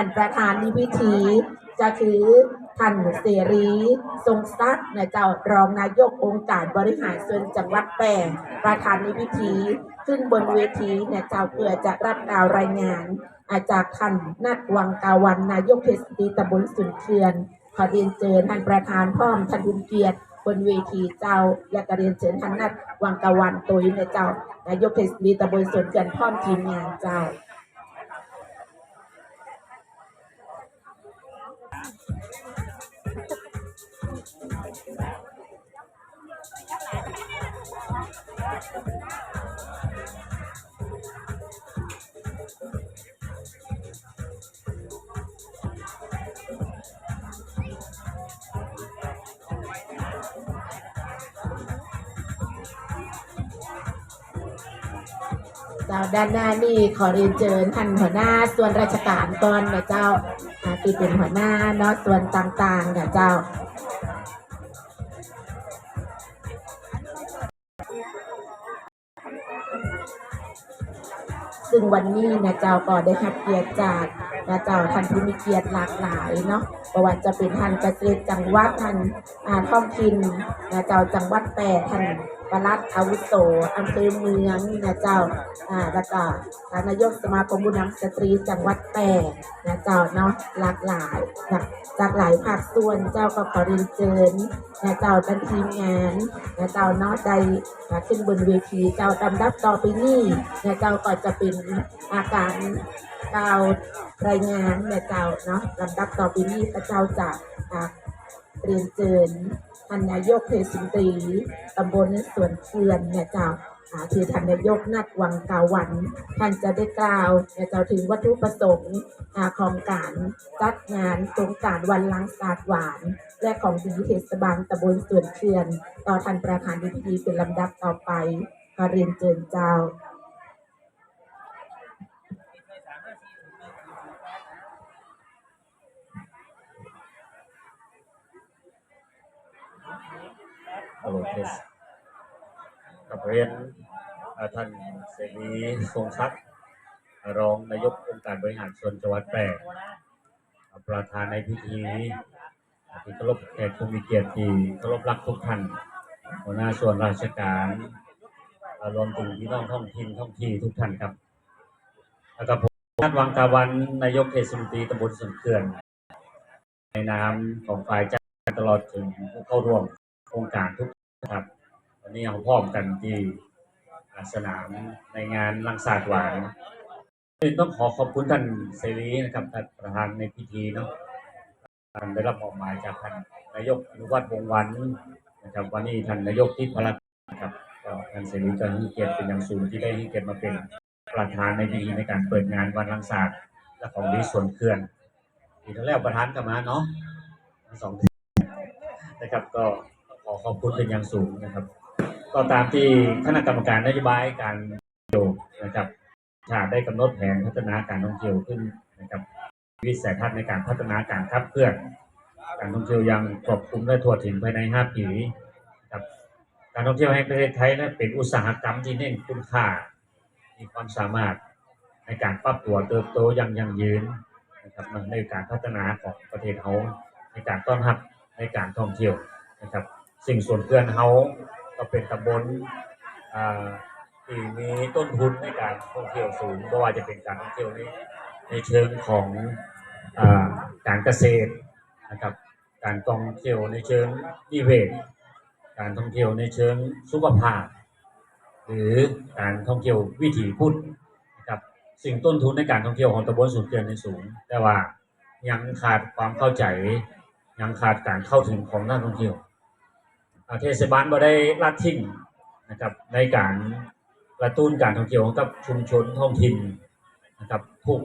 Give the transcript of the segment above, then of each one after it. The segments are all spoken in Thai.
ท่านประธานในพิธี จะคือท่านเสรีทรงทรัพย์นะเจ้ารองนายกองค์การบริหารส่วนจังหวัดแปงประธานในพิธี ขึ้นบนเวทีนะเจ้าเพื่อจะรับดาวรายงาน อาจากท่านนัดวังกาวันนายกเทศมนตรีตำบลสุนเคือนขอเรียนเชิญท่านประธานพร้อมท่านบุญเกียรติบนเวทีเจ้าและกเรียนเชิญท่านนัดวังกาวันตุยนะเจ้านายกเทศมนตรีตำบลสุนเคือนพร้อมทีมงานเจ้า เจ้าด้านหน้านี่ขอเรียนเชิญท่านหัวหน้าส่วนราชการก่อนนะเจ้าอ่าที่เป็นหัวหน้าเนาะส่วนต่างๆนะเจ้า วันนี้นะเจ้าก็ได้รับเกียรติจากนะเจ้าท่านผู้มีเกียรติหลากหลายเนาะประวัติจะเป็นท่านเกษตรจังหวัดท่านอาท้องถิ่นนะเจ้าจังหวัดแปดท่าน ปลัดอาวุโสอำเภอเมืองนะเจ้าอ่าแล้วก็ทานนายกสมาคมบุญนำสตรีจังหวัดแปดนะเจ้าเนาะหลากหลายจากจากหลายภาคส่วนเจ้าก็ขอเรียนเชิญนะเจ้าท่านทีมงานนะเจ้าเนาะได้ขึ้นบนเวทีเจ้าตำดับต่อไปนี้นะเจ้าก็จะเป็นอาการกล่ารายงานนะเจ้าเนาะลำดับต่อไปนี้พระเจ้าจะอ่าเรียนเชิญ ท่านนายกเทศมนตรีตำบลสวนเคือนเนี่ยเจ้าคือท่านนายกนัดวังกาวัน ท่านจะได้กล่าวเนี่ยเจ้าถึงวัตถุประสงค์ของการจัดงานสงการวันล้างสาดหวาน และของดีเทศบาลตำบลสวนเคือน ต่อท่านประธานในพิธีเป็นลำดับต่อไปขอเรียนเชิญเจ้า โลเทสกับเรียนท่านเสรีทรงทรัพย์รองนายกองค์การบริหารส่วนจังหวัดแปรประธานในพิธีที่เคารพแขกผู้มีเกียรติที่เคารพรักทุกท่านหัวหน้าส่วนราชการรวมถึงพี่น้องท้องถิ่นท้องที่ทุกท่านครับแล้วก็ผมนัดวังตาวันนายกเทศมนตรีตำบลสวนเขื่อน ในนามของฝ่ายจัดกาตลอดถึงผู้เข้าร่วมโครงการทุก ครับวันนี้เราพร้อมกันที่สนามในงานลังศาสตร์หวานต้องขอขอบคุณท่านเสรีนะครับท่านประธานในพิธีเนาะท่านได้รับมอบหมายจากท่านนายกอนุวัฒน์วงวันนะครับวันนี้ท่านนายกที่พลัดนะครับท่านเสรีก็ให้เกียรติเป็นอย่างสูงที่ได้ให้เกียรติมาเป็นประธานในพิธีในการเปิดงานวันลังศาสตร์และของดีส่วนเคลื่อนทีแรกประธานกลับมาเนาะสองท่นะครับก็ อขอบคุณเป็นอย่างสูงนะครับ ก็ตามที่คณะกรรมการนโยบายการท่องเที่ยวนะครับชาติได้กำหนดแผนพัฒนาการท่องเที่ยวขึ้นนะครับวิสัยทัศน์ในการพัฒนาการขับเคลื่อนการท่องเที่ยวยังครอบคลุมและทั่วถึงภายใน 5 ปีครับการท่องเที่ยวแห่งประเทศไทยนั้เป็นอุตสาหกรรมที่เน้นคุณค่า มีความสามารถในการปรับตัวเติบโตอย่างยั่งยืนนะครับในการพัฒนาของประเทศเขาในการต้อนรับในการท่องเที่ยวนะครับ สิ่งส่วนเกินเฮาก็เป็นตำบลที่มีต้นทุนในการท่องเที่ยวสูงไม่ว่าจะเป็นการท่องเที่ยวในในเชิงของอการเกษตรนะครับ การท่องเที่ยวในเชิงนิเวศ การท่องเที่ยวในเชิงสุขภาพ หรือการท่องเที่ยววิถีพุทธนะครับสิ่งต้นทุนในการท่องเที่ยวของตำบลสุนเกินในสูง แต่ว่ายังขาดความเข้าใจยังขาดการเข้าถึงของนักท่องเที่ยว เทศบาลบ่ได้ละทิ้งนะครับในการกระตุ้นการท่องเที่ยวของกับชุมชนท้องถิ่นนะครับทุก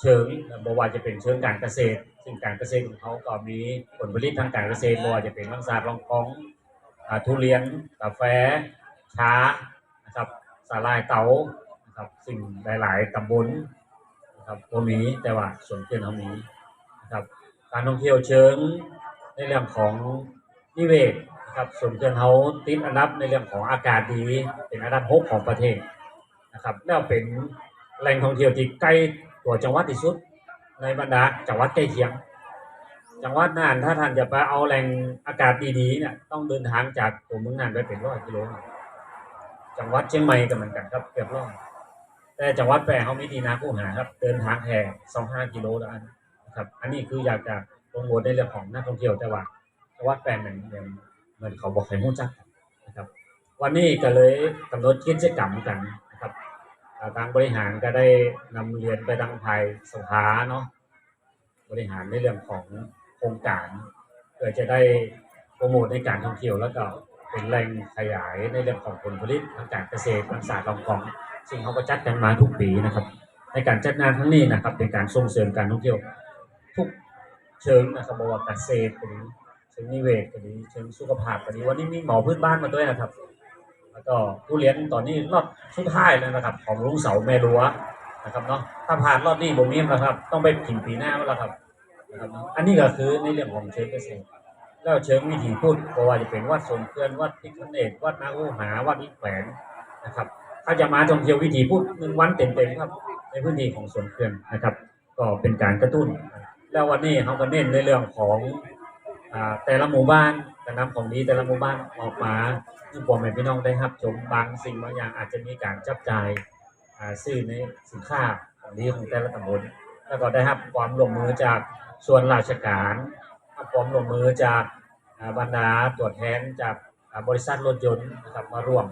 เชิงบ่ว่าจะเป็นเชิงการเกษตร ซึ่งการเกษตรของเขาก็มีผลผลิตทางการเกษตรบ่ว่าจะเป็นลังสาดลองกองอทุเรียนกาแฟช้านะครับสาลายเตานะครับสิ่งหลาย ๆตำบลนะครับบ่มีแต่ว่าส่วนเกินเขามีนะครับการท่องเที่ยวเชิงในเรื่องของ นิเวศนะครับส่วนเกินเขาติดอันดับในเรื่องของอากาศดีเป็นอันดับหกของประเทศนะครับแล้วเป็นแหล่งท่องเที่ยวที่ใกล้ตัวจังหวัดที่สุด ในบรรดาจังหวัดใกล้เคียง จังหวัดน่านถ้าท่านจะไปเอาแหล่งอากาศดีๆเนี่ยต้องเดินทางจากตัวเมืองน่านไปเป็นร้อยกิโลจังหวัดเชียงใหม่ก็เหมือนกันครับเกือบร้อยแต่จังหวัดแปรเขามีดีนาผู้หาครับเดินทางแค่สองห้ากิโลแล้วอันะครับ อันนี้คืออยากจะโปรโมทในเรื่องของนักท่องเที่ยวแต่ว่า วัดแปรเหมือนเหมือนเหมือนเขาบอกให้รู้จักนะครับ วันนี้ก็เลยกำหนดกิจกรรมกันนะครับทางบริหารก็ได้นำเรียนไปทางภายสภาเนาะบริหารในเรื่องของโครงการเพื่อจะได้โปรโมทในการท่องเที่ยวแล้วก็เป็นแหล่งขยายในเรื่องของผลผลิตทางการเกษตรทางศาสตร์รองกองซึ่งเขาก็จัดกันมาทุกปีนะครับ ในการจัดงานครั้งนี้นะครับเป็นการส่งเสริมการท่องเที่ยวทุกเชิงนะครับบอกว่าเกษตรก็ดีเชิ งนิเวศก็ดีเชิงสุขภาพก็ดีวันนี้มีหมอพื้นบ้านมาด้วยนะครับ แล้วก็ผู้เลี้ยงตอนนี้รอบสุดท้ายแล้วนะครับ ของลุงเสาแม่รัวนะครับเนาะถ้าผ่านรอบนี้บ่มีแล้วครับ ต้องไปถึงปีหน้าแล้วครับนะครับอันนี้ก็คือในเรื่องของเชิงเกษตรแล้วเชิงวิถีพุทธก็ว่าจะเป็นวัดสวนเพื่อนวัดพิคเนตวัดนาอูหาวัดอีแขวนนะครับ ถ้าจะมาท่องเที่ยววิถีพุทธหนึ่งวันเต็มๆครับ ในพื้นที่ของสวนเพื่อนนะครับ ก็เป็นการกระตุ้น แล้ววันนี้เขาก็เน้นในเรื่องของ แต่ละหมู่บ้านการนำของดีแต่ละหมู่บ้านออกมาให้พ่อแม่พี่น้องได้รับชมบางสิ่งบางอย่างอาจจะมีการจับจ่ายอ่าซื้อในสินค้าของดีของแต่ละตำบลแล้วก็ได้รับความร่วมมือจากส่วนราชการความร่วมมือจากบรรดาตัวแทนจากบริษัทรถยนต์นะครับมาร่วม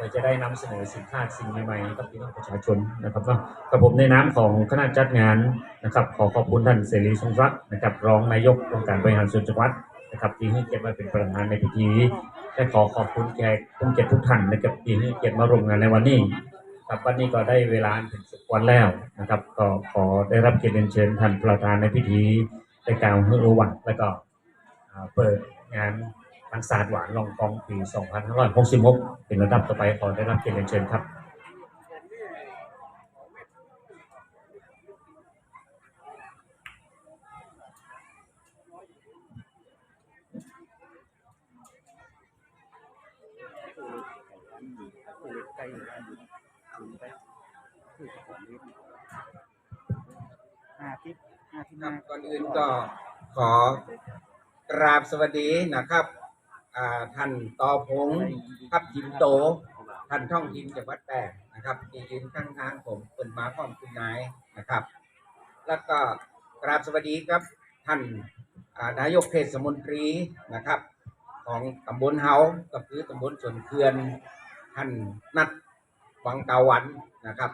เพื่อจะได้นำเสนอสินค้าสิ่งใหม่ๆให้กับพี่น้องประชาชนนะครับเนาะกับผมในนามของคณะจัดงานนะครับ ขอขอบคุณท่านเสรีทรงรักนะครับรองนายกองค์การบริหารส่วนจังหวัดนะครับที่ให้เกียรติมาเป็นประธานในพิธีและขอขอบคุณแขกผู้เกียรติทุกท่านนะครับที่ให้เกียรติมาร่วมงานในวันนี้ครับวันนี้ก็ได้เวลาถึงสมควรแล้วนะครับ ก็ขอได้รับเกียรติเชิญท่านประธานในพิธีได้กล่าวเฮือหวังแล้วก็อ่าเปิดงาน ทางศาสตร์หวานลองกองปี 2566 เป็นระดับต่อไปขอได้รับเกียรติเชิญครับก่อนอื่นก็ขอกราบสวัสดีนะครับ อ่าท่านต่อพงษ์ทับทิมโต ท่านท่องทิมจังหวัดแปดนะครับที่ยืนข้างๆผมเป็นมาพร้อมคุณนายนะครับ แล้วก็กราบสวัสดีครับท่านานายกเทศมนตรีนะครับ ของตำบลเฮาก็คือตำบลสวนเขื่อนท่านนัดวังเกาวันนะครับ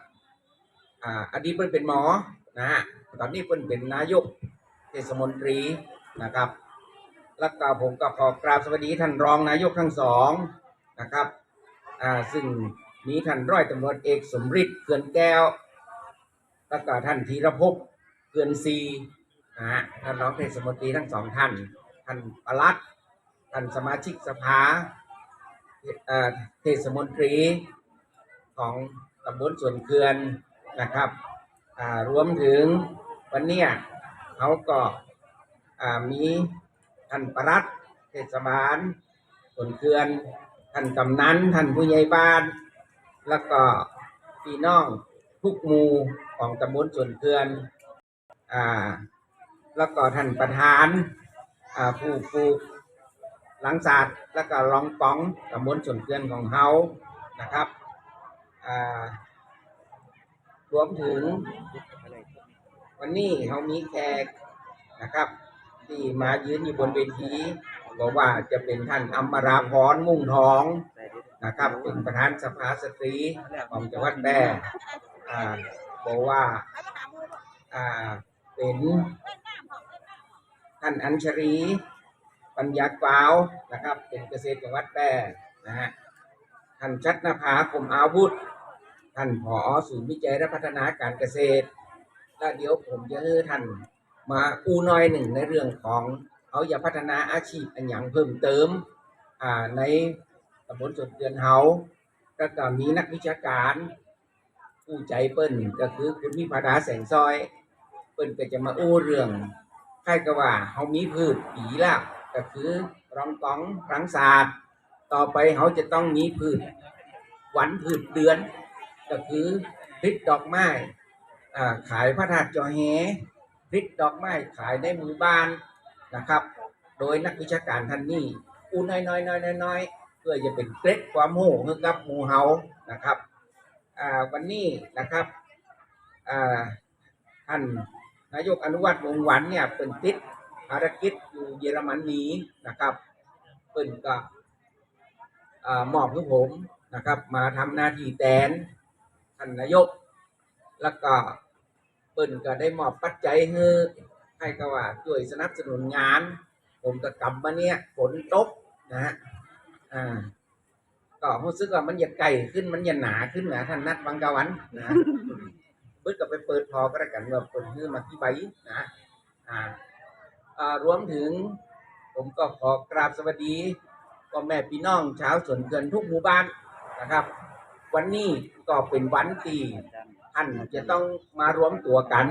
อดีตเพิ่นเป็นหมอนะฮะตอนนี้เพิ่นเป็นนายกเทศมนตรีนะครับ แล้วก็ผมก็ขอกราบสวัสดีท่านรองนายกทั้งสองนะครับอ่าซึ่งมีท่านร้อยตำรวจเอกสมฤทธิ์เขื่อนแก้ว แล้วก็ท่านธีรภพเขื่อนซีนะฮะท่านรองเทศมนตรีทั้งสองท่าน ท่านปลัด ท่านสมาชิกสภาเทศมนตรีของตำบลสวนเขื่อนนะครับอ่ารวมถึงวันนี้เขาก็อ่ามี ท่านประหลัดเทศบาลสวนเขื่อนท่านกำนันท่านผู้ใหญ่บ้าน แล้วก็พี่น้องทุกหมู่ของตำบลสวนเขื่อนอ่าแล้วก็ท่านประธานอ่าผู้ปลูกหลังศาสตร์แล้วก็รองปองตำบลสวนเขื่อนของเฮานะครับอ่ารวมถึงวันนี้เขามีแขกนะครับ ที่มายืนอยู่บนเวทีบอกว่าจะเป็นท่านอมราพรมุ่งทองนะครับเป็นประธานสภาสตรีของจังหวัดแพร่บอกว่าอ่าเป็นท่านอัญชรีปัญญากวาวนะครับ เป็นเกษตรจังหวัดแพร่นะฮะท่านชัดนภาคมอาวุธ ท่านผอศูนย์วิจัยและพัฒนาการเกษตร และเดี๋ยวผมจะให้ท่าน มาอูน้อยหนึ่งในเรื่องของเขาจะพัฒนาอาชีพอันอย่างเพิ่มเติมอ่าในตำบลสวนเดือนเฮาแล้วก็มีนักวิชาการผู้ใจเปิ้นก็คือคุณวิภาดาแสงซอย เปิ้นก็จะมาอู้เรื่องใกล้กับว่าเขามีพืชปีละก็คือรองกองรังศาสตร์ต่อไปเขาจะต้องมีพืชหวันพืชเดือน ก็คือพริกดอกไม้อ่าขายพระธาตุจอแฮ พริกดอกไม้ขายในหมู่บ้านนะครับ โดยนักวิชาการท่านนี้อู้น้อยน้อยๆน้อยๆเพื่อจะเป็นเกร็ดความโหให้กับหมู่เฮานะครับวันนี้นะครับท่านนายกอนุวัตวงศ์หวันเนี่ยเป็นติดภารกิจอยู่เยอรมนีนะครับเปิ่นก็อ่ามอบให้ผมนะครับ มาทำหน้าที่แทนท่านนายกแล้วก็ เปิ่นก็ได้มอบปัจจัยให้ให้ก็ว่าช่วยสนับสนุนงาน ผมก็กลับมาเนี่ยฝนตกนะฮะอ่าก็รู้สึกว่ามันอย่าไก่ขึ้นมันอย่าหนาขึ้นนะท่านนัดวังกาวันนะเพิ่นก็ไปเปิดพอก็แล้กันว่าเปิดฮือมาที่ใบนะอ่าอ่ารวมถึง ผมก็ขอกราบสวัสดีพ่อแม่พี่น้องชาวสวนเกินทุกหมู่บ้านนะครับ วันนี้ก็เป็นวันที่ ท่านจะต้องมารวมตัวกัน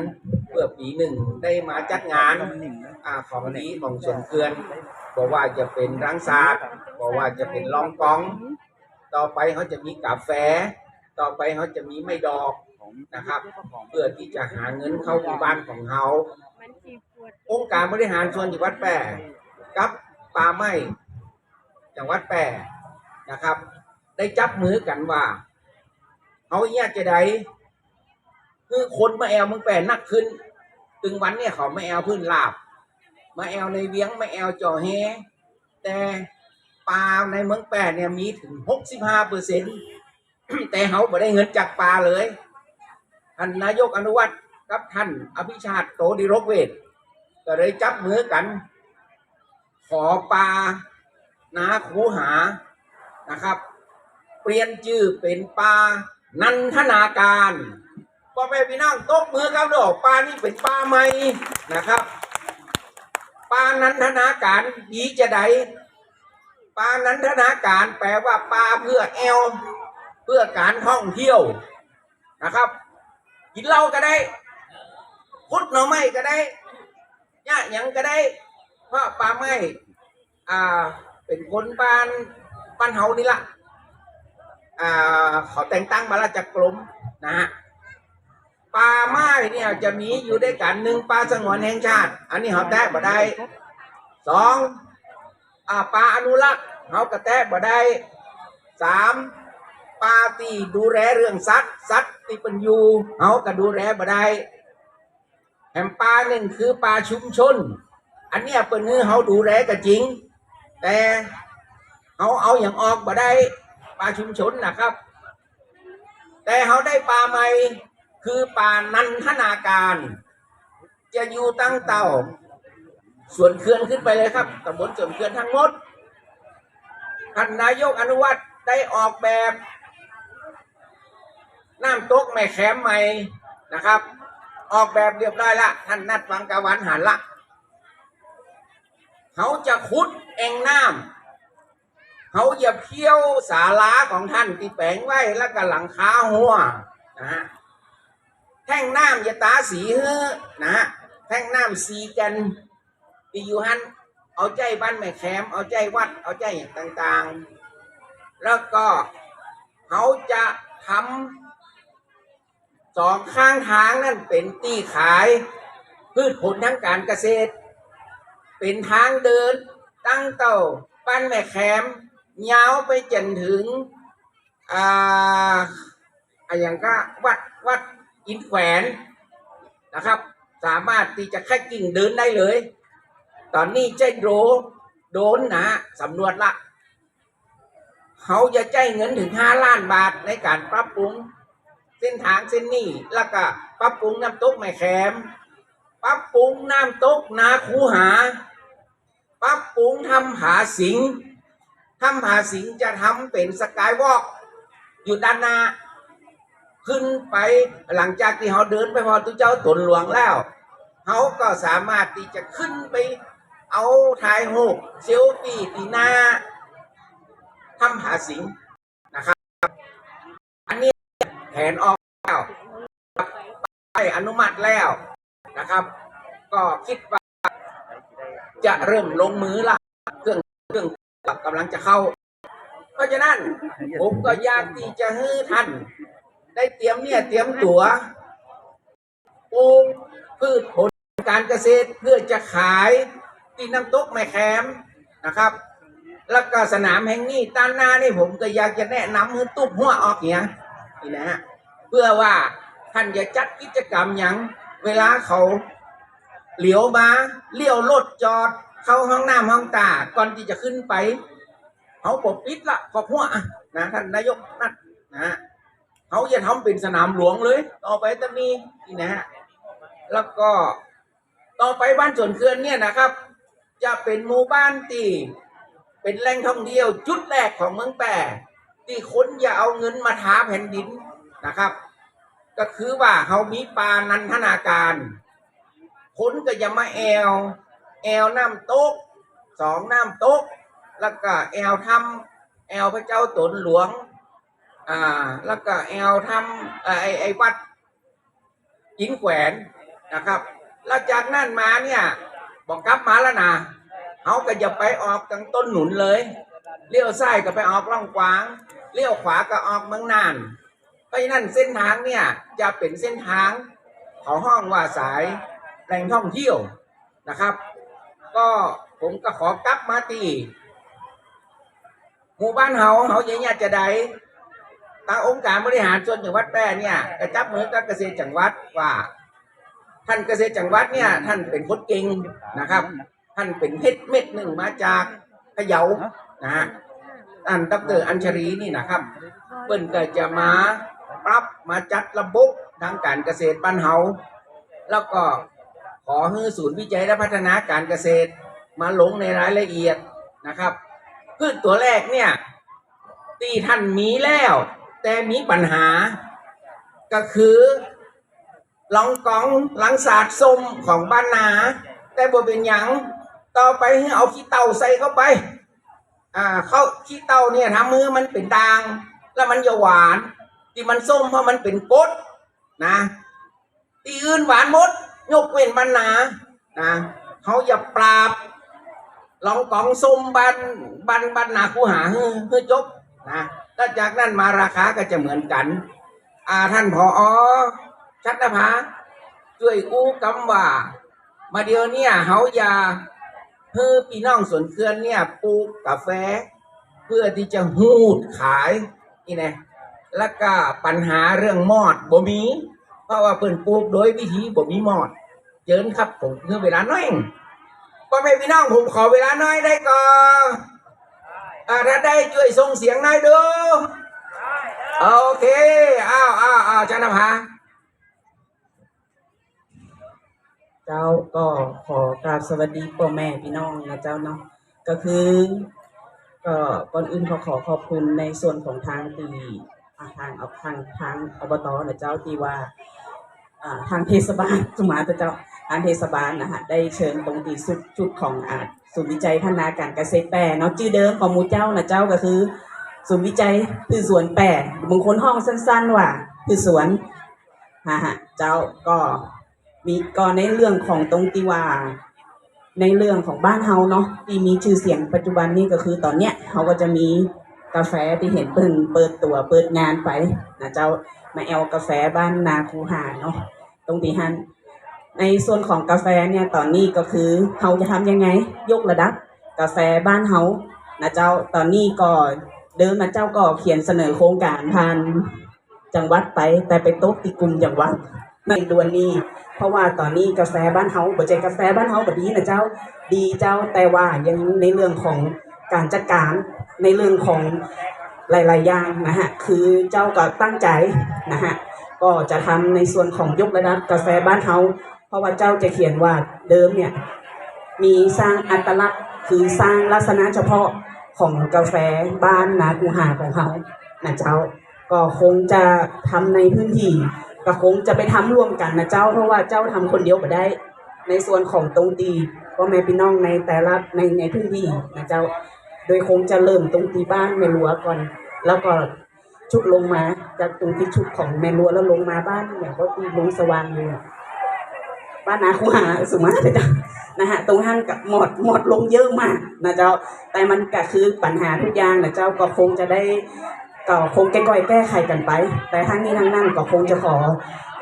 เพื่อปีหนึ่งได้มาจัดงานอ่าของดีของสวนเกือนบอกว่าจะเป็นรังสาดบอกว่าจะเป็นลองกอง ต่อไปเขาจะมีกาแฟ ต่อไปเขาจะมีไม่ดอกนะครับ เพื่อที่จะหาเงินเข้าหมู่บ้านของเขาองค์การบริหารส่วนจังหวัดแปรกับป่าไม้จังหวัดแปรนะครับ ได้จับมือกันว่าเขาเนี่ยจะได้ คือคนมาแอลมึงแปร่นักขึ้นถึงวันเนี่ยเขาม่แอลพื้นลาบ มาแอลในเวียงม่แอลจ่อแฮแต่ปลาในเมืองแปดเนี่ยมีถึงหกสิบห้าเปอร์เซ็นต์แต่เขาไม่ได้เงินจากปลาเลยท่านนายกอนุวัตรกับท่านอภิชาติโตดิรกเวทก็เลยจับมือกัน ขอปลานาคูหานะครับ เปลี่ยนชื่อเป็นปลานันทนาการ พ่อแม่พี่น้องตบมือครับดอกปลานี่เป็นปลาใหม่นะครับปลานันทนาการดีจะใดปลานันทนาการแปลว่าปลาเพื่อแอลเพื่อการท่องเที่ยวนะครับ กินเหล้าก็ได้พุดหน่อไม้ก็ได้ย่าหยังก็ได้เพราะปลาไม้อ่าเป็นคนบ้านบ้านเฮานี่ละอ่าเขาแต่งตั้งมาแล้วจากกรมนะฮะ ปลาไม้เนี่ยจะมีอยู่ด้วยกันหนึ่งปลาสงวนแห่งชาติ อันนี้เขาแตะบ่ได้สองอ่าปลาอนุรักษ์เขาก็แตะบ่ได้สามปลาที่ดูแลเรื่องสัตว์สัตว์ที่เป็นอยู่เขาก็ดูแลบ่ได้แหมปลาหนึ่งคือปลาชุมชน อันเนี้ยเป็นเนื้อเขาดูแลก็จริง แต่เขาเอาอย่างออกบ่ได้ปลาชุมชนนะครับ แต่เขาได้ปลาใหม่ คือปลานันทนาการ จะอยู่ตั้งเต่า ส่วนเขื่อนขึ้นไปเลยครับตำบลส่วนเขื่อนทั้งหมดท่านนายกอนุวัตรได้ออกแบบน้ำตกแม่แคมใหม่นะครับ ออกแบบเรียบร้อยละท่านนัดฟังกะวันหันละเขาจะขุดเองน้ำเขาจะเพี้ยวสาลาของท่านที่แปลงไว้แล้วก็หลังคาหัวนะฮะ แท่งน้ำจะตาสีเฮ้อนะ แท่งน้ำสีกันที่อยู่หันเอาใจบ้านแม่แคม เอาใจวัด เอาใจอย่างต่างๆ แล้วก็เขาจะทำสองข้างทางนั่นเป็นที่ขาย พืชผลทางการเกษตร เป็นทางเดิน ตั้งเต่าปั้นแม่แคมยาวไปจนถึงอ่าอย่างก็วัดวัด อินแขวนนะครับ สามารถที่จะแค่กิ่งเดินได้เลย ตอนนี้ใจโดรโดนนะสำรวจละเขาจะจ่ายเงินถึงห้าล้านบาทในการปรับปรุง เส้นทางเส้นนี้แล้วก็ปรับปรุงน้ำตกแม่แคมปรับปรุงน้ำตกนาคูหา ปรับปรุงทำผาสิงทำผาสิงจะทำเป็นสกายวอล์กอยู่ด้านหน้า ขึ้นไปหลังจากที่เขาเดินไปพอตุเจ้าตนหลวงแล้วเขาก็สามารถที่จะขึ้นไปเอาถ่ายรูเซลฟี่ตีหน้าทำผาสิงนะครับ อันนี้แผนออกแล้วไปอนุมัติแล้วนะครับ ก็คิดว่าจะเริ่มลงมือละเครื่องเครื่องกำลังจะเข้า เพราะฉะนั้นผมก็อยากที่จะให้ท่าน ได้เตรียมเนี่ยเตรียมตัวปลูกพืชผลการเกษตรเพื่อจะขายที่น้ำตกแม่แคมนะครับ แล้วก็สนามแห่งนี้ด้านหน้านี่ผมก็อยากจะแนะนำให้ตุ๊บหัวออกเนี่ยนี่นะฮะเพื่อว่าท่านจะจัดกิจกรรมอย่างเวลาเขาเหลียวมาเลี้ยวรถจอด เข้าห้องน้ำห้องตาก่อนที่จะขึ้นไปเขาปกปิดละปกหัวนะท่านนายกนัดนะฮะ เขาจะทำเป็นสนามหลวงเลย ต่อไปตอนนี้นี่นะฮะแล้วก็ต่อไปบ้านสวนเคือนเนี่ยนะครับ จะเป็นหมู่บ้านที่เป็นแหล่งท่องเที่ยวจุดแรกของเมืองแปรที่คนอย่าเอาเงินมาท้าแผ่นดินนะครับ ก็คือว่าเขามีปานันทนาการ คนก็จะมาแอลแอลน้ำโต๊กสองน้ำโต๊กแล้วก็แอลทำแอลพระเจ้าตนหลวง อ่าแล้วก็แอลทำเอ่อไอไอวัดหินแขวนนะครับ แล้วจากนั้นมาเนี่ยบอกกลับมาแล้วนะเขาก็จะไปออกทางต้นหนุนเลย เลี้ยวซ้ายก็ไปออกล่องกวาง เลี้ยวขวาก็ออกเมืองน่าน เพราะฉะนั้นเส้นทางเนี่ยจะเป็นเส้นทางของห้องว่าสายแหล่งท่องเที่ยวนะครับ ก็ผมก็ขอกลับมาตีหมู่บ้านเฮาเฮาอย่างเงี้ยจะได้ ทางองค์การบริหารส่วนจังหวัดแพร่เนี่ยกระจับมือกับเกษตรจังหวัดว่า ท่านเกษตรจังหวัดเนี่ย ท่านเป็นคนเก่งนะครับ ท่านเป็นเพชรเม็ดหนึ่งมาจากพะเยานะฮะท่านดรอัญชรีนี่นะครับเปิ้นก็จะมาปรับมาจัดระบบทางการเกษตรบ้านเฮาแล้วก็ขอให้ศูนย์วิจัยและพัฒนาการเกษตรมาลงในรายละเอียดนะครับพืชตัวแรกเนี่ยที่ท่านมีแล้ว แต่มีปัญหา ก็คือลองกองหลังศาสตร์ส้มของบ้านนา แต่บ่เป็นหยังต่อไปเอาขี้เต่าใส่เข้าไป อ่าเขาขี้เต่าเนี่ยทำมือมันเป็นด่าง แล้วมันจะหวาน ที่มันส้มเพราะมันเป็นกรดนะที่อื่นหวานหมด ยกเว้นบรรณานะเขาอย่าปราบลองกองส้มบันบันบันนาคูหาเฮ้อเฮ้อจบ นะแล้วจากนั้นมาราคาก็จะเหมือนกันอ่าท่านพออชัตภาช่วยกู้กำว่า มาเดียวเนี่ยเขาอย่าเพื่อพี่น้องสวนเคลื่อนเนี่ยปลูกกาแฟ เพื่อที่จะหูดขายนี่นะแล้วก็ปัญหาเรื่องมอดบ่มี เพราะว่าเพิ่นปลูกโดยวิธีบ่มีมอด เจิญครับผมเพื่อเวลาน้อยพ่อแม่พี่น้องผมขอเวลาน้อยได้ก่อน อ่าถ้าได้ช่วยส่งเสียงหน่อยดูโอเคอ้าวอ้าวอ้าวจันทภาเจ้าก็ขอกราบสวัสดีพ่อแม่พี่น้องนะเจ้าเนาะก็คือก็ก่อนอื่นขอขอขอบคุณในส่วนของทางตีทางเอาทางทางอบตนะเจ้าที่ว่าทางเทศบาลสมาเจ้าทางเทศบาลนะฮะได้เชิญตรงตีสุดจุดของอา ศูนย์วิจัยพัฒนาการเกษตรแปรเนาะชื่อเดิมของมูเจ้านะเจ้าก็คือ ศูนย์วิจัยพืชสวนแปรบางคนห้องสั้น ๆ ว่าพืชสวนฮะฮะเจ้าก็มีก่อนในเรื่องของตรงที่ว่า ในเรื่องของบ้านเฮาเนาะที่มีชื่อเสียงปัจจุบันนี้ก็คือตอนเนี้ยเขาก็จะมีกาแฟที่เห็นเพิ่งเปิดตัวเปิดงานไปนะเจ้ามาแอลกาแฟบ้านนาคูหาเนาะตรงที่ฮัน ในส่วนของกาแฟเนี่ยตอนนี้ก็คือเขาจะทำยังไง ยกระดับ กาแฟบ้านเฮานะเจ้าตอนนี้ก็เดิมนะเจ้าก็เขียนเสนอโครงการผ่านจังหวัดไป แต่ไปตกติกลุ่มจังหวัดในดวนนี้ เพราะว่าตอนนี้กาแฟบ้านเฮาบ่ใจกาแฟบ้านเฮาบ่ดีนะเจ้าดีเจ้าแต่ว่ายังในเรื่องของการจัดการในเรื่องของหลาย ๆ อย่างนะฮะคือเจ้าก็ตั้งใจนะฮะก็จะทำในส่วนของยกระดับกาแฟบ้านเฮา ราะว่าเจ้าจะเขียนว่าเดิมเนี่ยมีสร้างอัตลักษณ์คือสร้างลักษณะเฉพาะของกาแฟบ้านนากูหาของเขานะเจ้า ก็คงจะทำในพื้นที่ก็คงจะไปทำร่วมกันนะเจ้า เพราะว่าเจ้าทำคนเดียวไม่ได้ ในส่วนของตรงตีพ่อแม่พี่น้องในแต่ละในในพื้นที่นะเจ้า โดยคงจะเริ่มตรงตีบ้านแม่ลัวก่อน แล้วก็ชุดลงมาจากตรงที่ชุดของแม่ลัวแล้วลงมาบ้านเนี่ยก็ตีลงสว่างอยู่ บ้านนาคูหาสุมาเจ้ะนะฮะตรงห้างกับหมดหมดลงเยอะมากนะเจ้า แต่มันก็คือปัญหาทุกอย่างนะเจ้าก็คงจะได้ก็คงแก้ก้อยแก้ไขกันไป แต่ทั้งนี้ทั้งนั้นก็คงจะขอ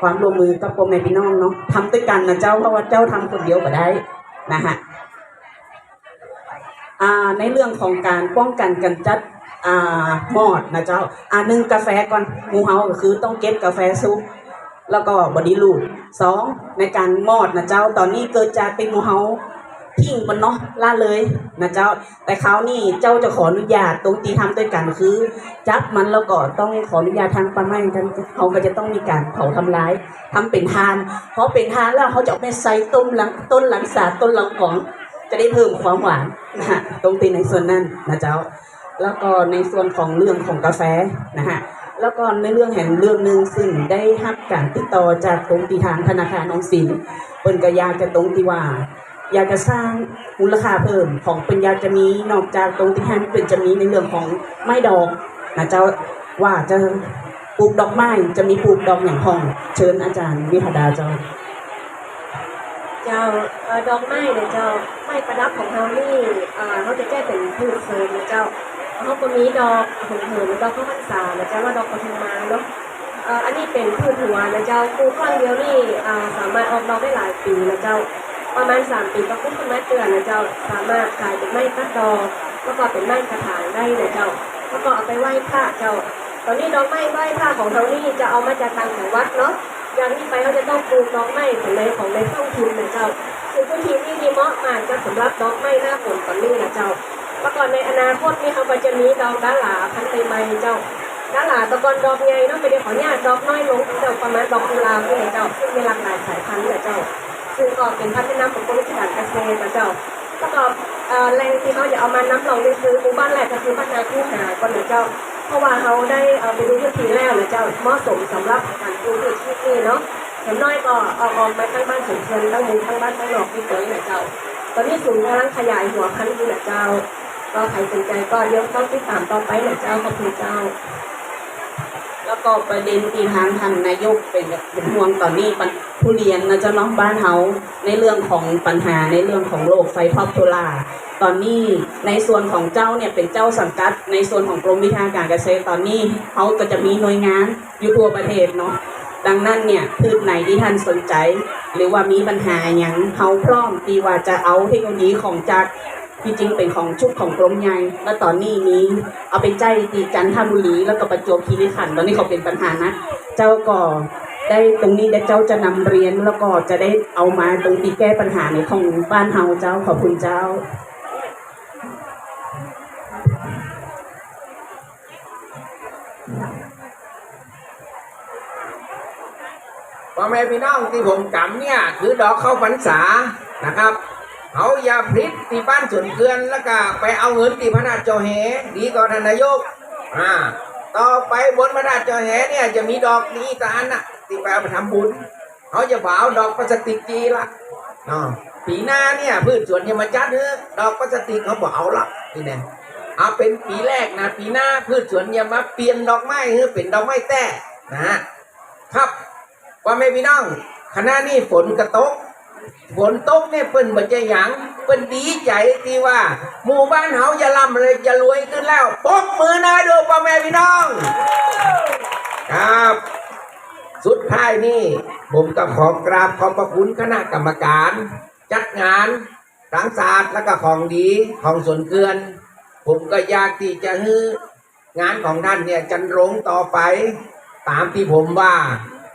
ความร่วมมือกับพ่อแม่พี่น้องเนาะทำด้วยกันนะเจ้าเพราะว่าเจ้าทำคนเดียวก็ได้นะฮะในเรื่องของการป้องกันกันจัดอ่ามอดนะเจ้าอ่านึ่งกาแฟก่อนมูเฮาก็คือต้องเก็บกาแฟซุป แล้วก็บอดี้ลูดสองในการมอดนะเจ้าตอนนี้เกิดจากเป็นมูเฮาทิ้งมันเนาะล่าเลยนะเจ้า แต่เขาวนี่เจ้าจะขออนุญาตตรงตีทำด้วยกันคือ จับมันแล้วก็ต้องขออนุญาตทางป่าไม้กันเขาก็จะต้องมีการเผาทำลายทำเป็นทานเพราะเป็นทานแล้วเขาจะเอาไปใส่ต้มหลังต้นหลังสาต้นหลังของจะได้เพิ่มความหวานนะตรงตีในส่วนนั้นนะเจ้า แล้วก็ในส่วนของเรื่องของกาแฟนะฮะ แล้วก็ในเรื่องแห่งเรื่องหนึ่งซึ่งได้รับการติดต่อจากตรงตีทางธนาคารออมสินเปิ้นก็อยากจะตรงที่ว่า อยากจะสร้างมูลค่าเพิ่มของเป็นอยากจะมีนอกจากตรงที่ทางเป็นจะมีในเรื่องของไม้ดอกนะเจ้าว่าจะปลูกดอกไม้จะมีปลูกดอกอย่างห้อง เชิญอาจารย์วิพดาเจ้า เจ้าดอกไม้เนี่ยเจ้าไม้ประดับของเรานี่เอ่อเขาจะแก้เป็นพืชเสริมนะเจ้า เขาก็มีดอกหงเหินดอกข้าวพรรษานะเจ้าว่าดอกปทุมมาเนาะอันนี้เป็นพืชหัวนะเจ้าปลูกครั้งเดียวนี่สามารถออกดอกได้หลายปีนะเจ้า ประมาณสามปีก็พุ่งขึ้นมาเตือนนะเจ้า สามารถขายเป็นไม้ตัดดอกแล้วก็เป็นไม้กระถางได้นะเจ้าแล้วก็เอาไปไหว้พระเจ้า ตอนนี้ดอกไม้ไหว้พระของเรานี่จะเอามาจากต่างจังหวัดเนาะอย่างที่ไปเขาจะต้องปลูกดอกไม้ของในของในท้องถิ่นนะเจ้าซึ่งพื้นที่นี่ดีเหมาะมากจะสำหรับดอกไม้หน้าฝนตอนนี้นะเจ้า แล้วก่อนในอนาคตนี่เขาก็จะมีดอกดาหลาพันธุ์ใบๆเจ้าดาหลาตะกอนดอกใหญ่เนาะไม่ได้ขออนุญาตดอกน้อยลงเจ้าประมาณดอกกุหลาบนี่นะเจ้าซึ่งมีหลากหลายสายพันธุ์นะเจ้า ซึ่งก็เป็นพัฒนาของกรมวิชาการเกษตรนะเจ้าแล้วก็เอ่อแหล่งที่เขาจะเอามาน้ำลองนี่คือหมู่บ้านแรกก็คือบ้านนาคู่หาก่อนนะเจ้า เพราะว่าเขาได้เอาไปดูพื้นที่แล้วนะเจ้าเหมาะสมสำหรับการปลูกพืชชนิดนี้เนาะอย่างน้อยก็เอาออกมาทั้งบ้านสวนเชิญทั้งมู่ทั้งบ้านทั้งหนอกที่สวยนะเจ้า ตอนนี้ศูนย์กำลังขยายหัวพันธุ์อยู่นะเจ้า ก็ใครสนใจก็ยวต้องติดตามต่อไปหนะเจ้าขอบคุณเจ้า แล้วก็ประเด็นที่ทางท่านนายกเป็นเป็นห่วงตอนนี้ปัญผู้เรียนนะเจ้าเน้องบ้านเฮาในเรื่องของปัญหาในเรื่องของโรคไฟพอกโทลาตอนนี้ในส่วนของเจ้าเนี่ยเป็นเจ้าสังกัด ในส่วนของกรมวิชาการเกษตรตอนนี้เขาก็จะมีหน่วยงานอยู่ทั่วประเทศเนาะดังนั้นเนี่ยพืชไหนที่ท่านสนใจ หรือว่ามีปัญหาอย่างเขาพร้อมที่ว่าจะเอาเทคโนโลยีของจาก จริงเป็นของชุดของกรมใหญ่แล้วตอนนี้นี้ เอาไปใจตีจันทบุรีแล้วก็ประจวบคีรีขันธ์ตอนนี้เขาเป็นปัญหานะ เจ้าก็ได้ตรงนี้เดี๋ยวเจ้าจะนำเรียนแล้วก็จะได้เอามาตรงที่แก้ปัญหาในของบ้านเฮาเจ้าขอบคุณเจ้าพ่อแม่พี่น้องที่ผมกำเนี่ย คือดอกเข้าพรรษานะครับ เขาอย่าพลิกที่บ้านสวนเกลือนแล้วก็ไปเอาเงินที่พระนาจอแหดีกว่าท่านนายกอ่าต่อไปบนพระนาจอแหเนี่ยจะมีดอกนี้ตาอันน่ะที่ไปเอาไปทำบุญเขาจะเอาดอกพลาสติกจีละอ๋อปีหน้าเนี่ยพืชสวนจะมาจัดเนอะดอกพลาสติกเขาบอกเอาละนี่แน่เอาเป็นปีแรกนะปีหน้าพืชสวนยามาเปลี่ยนดอกไม้เฮ้เป็นดอกไม้แต้นะฮะครับว่าไม่พี่น้องขณะนี้ฝนกระตก ฝนตกเนี่ยเปิ้นบ่จะหยังเปิ้นดีใจที่ว่า หมู่บ้านเฮาจะร่ำเลยจะรวยขึ้นแล้วปกมือหน่อยดูพ่อแม่พี่น้อง ครับ สุดท้ายนี่ผมก็ขอกราบขอบพระคุณคณะกรรมการ จัดงานสังสาสตร์และก็ของดีของสวนเกลือน ผมก็อยากที่จะให้งานของท่านเนี่ยจันรงต่อไป ตามที่ผมว่า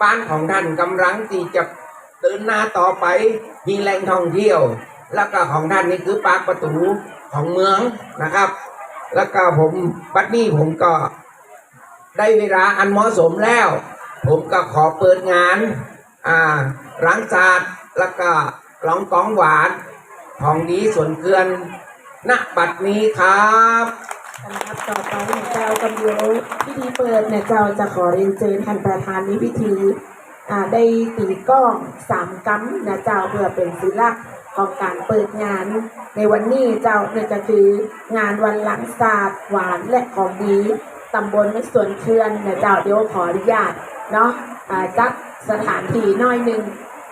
บ้านของท่านกำลังที่จะ เดินหน้าต่อไปมีแหล่งท่องเที่ยว แล้วก็ของท่านนี่คือปากประตูของเมืองนะครับ แล้วก็ผมบัดนี้ผมก็ได้เวลาอันเหมาะสมแล้ว ผมก็ขอเปิดงานอ่าร้างศาสตร์แล้วก็ร้องกองหวานของดีส่วนเกลือนณบัดนี้ครับสำหรับต่อไปเนี่ยเจ้ากำเดียวพิธีเปิดเนี่ยเจ้าจะขอเรียนเชิญท่านประธานในพิธี ได้ตีกล้องสามกัมนะเจ้าเพื่อเป็นศิลักษณ์ของการเปิดงานในวันนี้เจ้าเนี่ยก็คืองานวันหลังศาสตร์หวานและของดีตำบลไม่สวนเคือนนะเจ้าเดี๋ยวขออนุญาตเนาะอ่าจัดสถานที่หน้อยหนึ่ง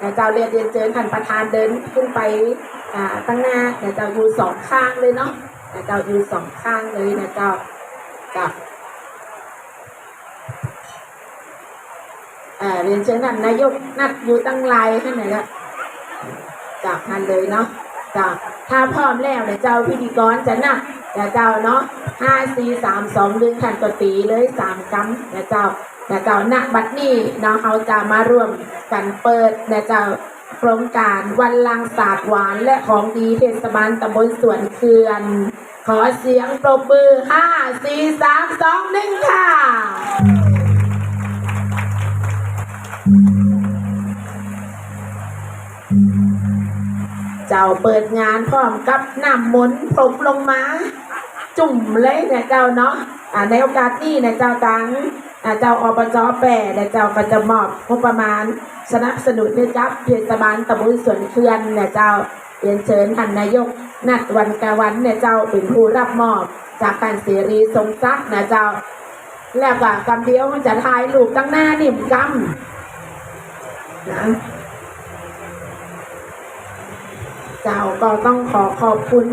นะเจ้าเรียนเรียนเชิญท่านประธานเดินขึ้นไปอ่าตั้งหน้านะเจ้าอยู่สองข้างเลยเนาะนะเจ้าอยู่สองข้างเลยนะเจ้ากับ อ่อเรียนเชิญท่านนายกนัดอยู่ตั้งไลายข้างไหนละจากท่านเลยเนาะจากถ้าพร้อมแล้วเดี๋ยเจ้าพิธีกรจะนัดเดี๋ยวเจ้าเนาะห้าสี่สามสองหนึ่งท่านกตีเลยสามกัมเดี๋ยวเจ้าเดี๋ยวเจ้านักบัดนี้เนาะเขาจะมาร่วมกันเปิดเดี๋ยวเจ้าโครงการวันลังศาสตร์หวานและของดีเทศบาลตำบลสวนเขื่อน ขอเสียงปรบมือห้าสี่สามสองหนึ่งค่ะ เจ้าเปิดงานพร้อมกับน้ำมนต์พรมลงมา จุ่มเลยเนี่ยเจ้าเนาะอ่าในโอกาสนี้เนี่ยเจ้าตังอ่าเจ้าอบจแปรเนี่ยเจ้าก็จะมอบงบประมาณ สนับสนุนให้กับเทศบาลตำบลสวนเขื่อนเนี่ยเจ้าเรียนเชิญท่านนายกนัดวันกาวันเนี่ยเจ้าเป็นผู้รับมอบจากการเสรีทรงทรัพย์นะเจ้า แล้วก็กำเดียวมันจะถ่ายรูปตั้งหน้านิ่มกำนะ เจ้าก็ต้องขอขอบคุณ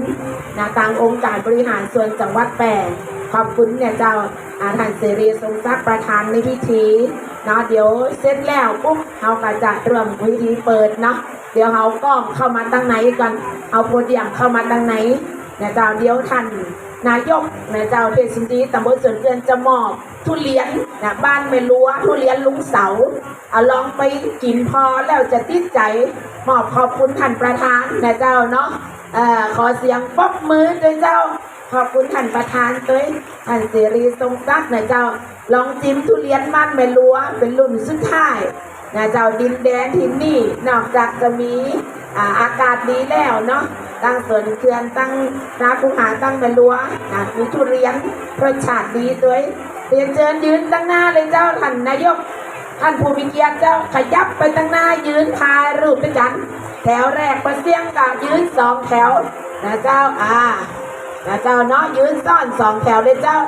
นะทางองค์การบริหารส่วนจังหวัดแปรขอบคุณเนี่ยเจ้าอาท่านเสรีทรงศักดิ์ประธานในพิธีเนาะเดี๋ยวเสร็จแล้วปุ๊บเขาก็จะเริ่มพิธีเปิดเนาะเดี๋ยวเขากล้องเข้ามาตั้งไหนก่อนเอาโพเดียมเข้ามาตั้งไหนเนี่ยเจ้าเดี๋ยวท่านนายกเนี่ยเจ้าเทศมนตรีตำบลสวนเกลือนจะมอบทุเรียนนะบ้านไม่รั้วทุเรียนลุงเสาเอาลองไปกินพอแล้วจะติดใจ มอบขอบคุณท่านประธานนะเจ้าเนาะเอ่อขอเสียงปบมือด้วยเจ้า ขอบคุณท่านประธานด้วยท่านเสรีทรงศักนะเจ้า ลองจิ้มทุเรียนมันแม่ลัวเป็นรุ่นสุดท้ายนะเจ้าดินแดนที่นี่นอกจากจะมีอาอากาศดีแล้วเนาะตั้งสวนเขื่อนตั้งนาคูหาตั้งแม่ลัวนะมีทุเรียนรสชาติดีด้วยเรียนเชิญยืนตั้งหน้าเลยเจ้าท่านนายก ท่านผู้มีเกียรติเจ้าขยับไปตั้งหน้ายืนถ่ายรูปด้วยกัน แถวแรกประเสียงกับยืนสองแถวนะเจ้าอ่านะเจ้าเนาะยืนซ่อนสองแถวเลยเจ้า